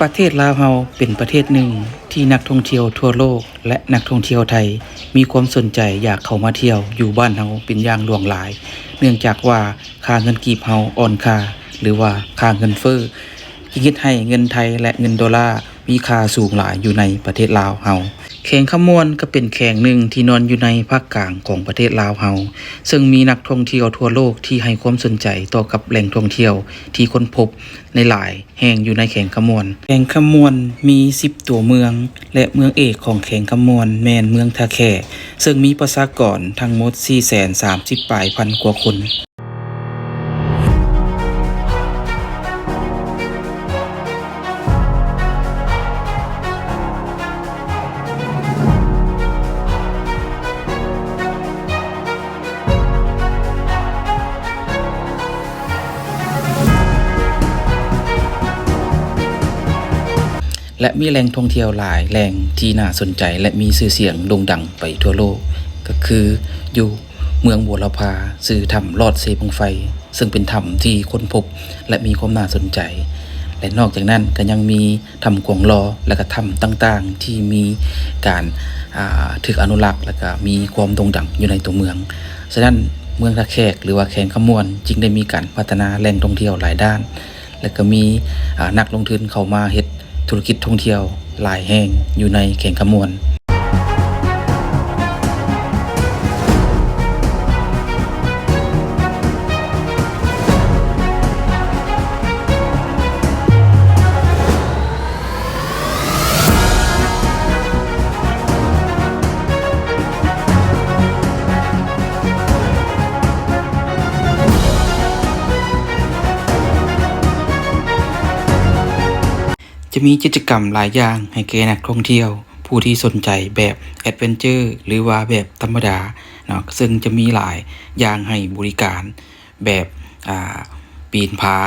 ประเทศลาวเฮาเป็นประเทศหนึ่งที่นักท่องเที่ยวทั่วโลก และนักท่องเที่ยวไทย มีความสนใจอยากเข้ามาเที่ยวอยู่บ้านเฮาเป็นอย่างหลวงหลาย เนื่องจากว่าค่าเงินกีบเฮาอ่อนค่า หรือว่าค่าเงินเฟ้อที่คิดให้เงินไทยและเงินดอลลาร์มีค่าสูงหลายอยู่ในประเทศลาวเฮา แข่งขมวนก็เป็นแข่งหนึ่งที่นอนอยู่ในภาคกลางของประเทศลาวเฮาซึ่งมีนักท่องเที่ยวทั่วโลกที่ให้ความสนใจต่อกับแหล่งท่องเที่ยวที่ค้นพบในหลายแห่งอยู่ในแข่งขมวน แข่งขมวนมี 10 ตัวเมือง และเมืองเอกของแข่งขมวนแมนเมืองทาแคซึ่งมีประชากรทั้งหมด430ปลายพันกว่าคน และมีแหล่งท่องเที่ยวหลายแหล่งที่น่าสนใจและมีชื่อเสียงโด่งดังไปทั่วโลก ก็คืออยู่เมืองบัวลพาสื่อถ้ำลอดเซบังไฟ ซึ่งเป็นถ้ำที่ค้นพบและมีความน่าสนใจ และนอกจากนั้นก็ยังมีถ้ำกวงลอและก็ถ้ำต่างๆ ที่มีการาถึกอนุรักษ์และก็มีความโด่งดังอยู่ในตัวเมืองฉะนั้นเมืองท่าแขกหรือว่าแขงขมวนจึงได้มีการพัฒนาแหล่งท่องเที่ยวหลายด้าน และก็มีนักลงทุนเข้ามาเฮ็ด ธุรกิจท่องเที่ยวหลายแห่งอยู่ในแข่งขมวน จะมีกิจกรรมหลายอย่างให้แก่นักท่องเที่ยว ผู้ที่สนใจแบบแอดเวนเจอร์หรือว่าแบบธรรมดาเนาะซึ่งจะมีหลายอย่างให้บริการ แบบปีนผา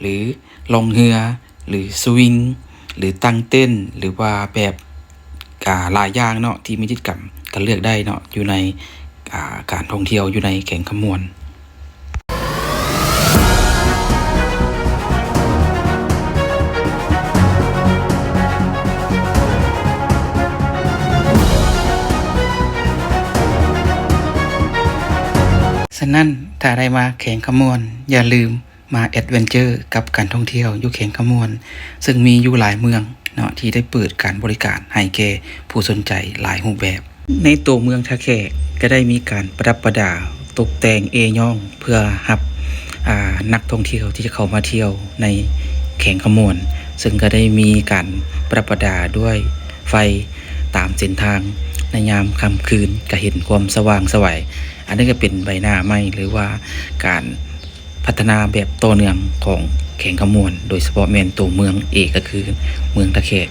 หรือลงเรือ หรือสวิง หรือตั้งเต้น หรือว่าแบบหลายอย่างเนาะที่มีกิจกรรมก็เลือกได้เนาะอยู่ในการท่องเที่ยวอยู่ในแข่งขมวนะนั้นถ้าได้มาแข่งขมวน อย่าลืมมาแอดเวนเจอร์กับการท่องเที่ยวอยู่แข่งขมวน ซึ่งมีอยู่หลายเมืองเนาะที่ได้เปิดการบริการให้แก่ผู้สนใจหลายรูปแบบ ในตัวเมืองทาแขกก็ได้มีการประดับประดาตกแต่งเอย่องเพื่อรับอ่านักท่องเที่ยวที่จะเข้ามาเที่ยวในแข่งขมวน ซึ่งก็ได้มีการประดับประดาด้วยไฟตามเส้นทางในยามค่ำคืนก็เห็นความสว่างสวัย อันนี้ก็เป็นใบหน้าไหม่หรือว่าการพัฒนาแบบต่อเนื่องของแข่งขมวน โดยเฉพาะแมนตัวเมืองเอกก็คือเมืองตะเคก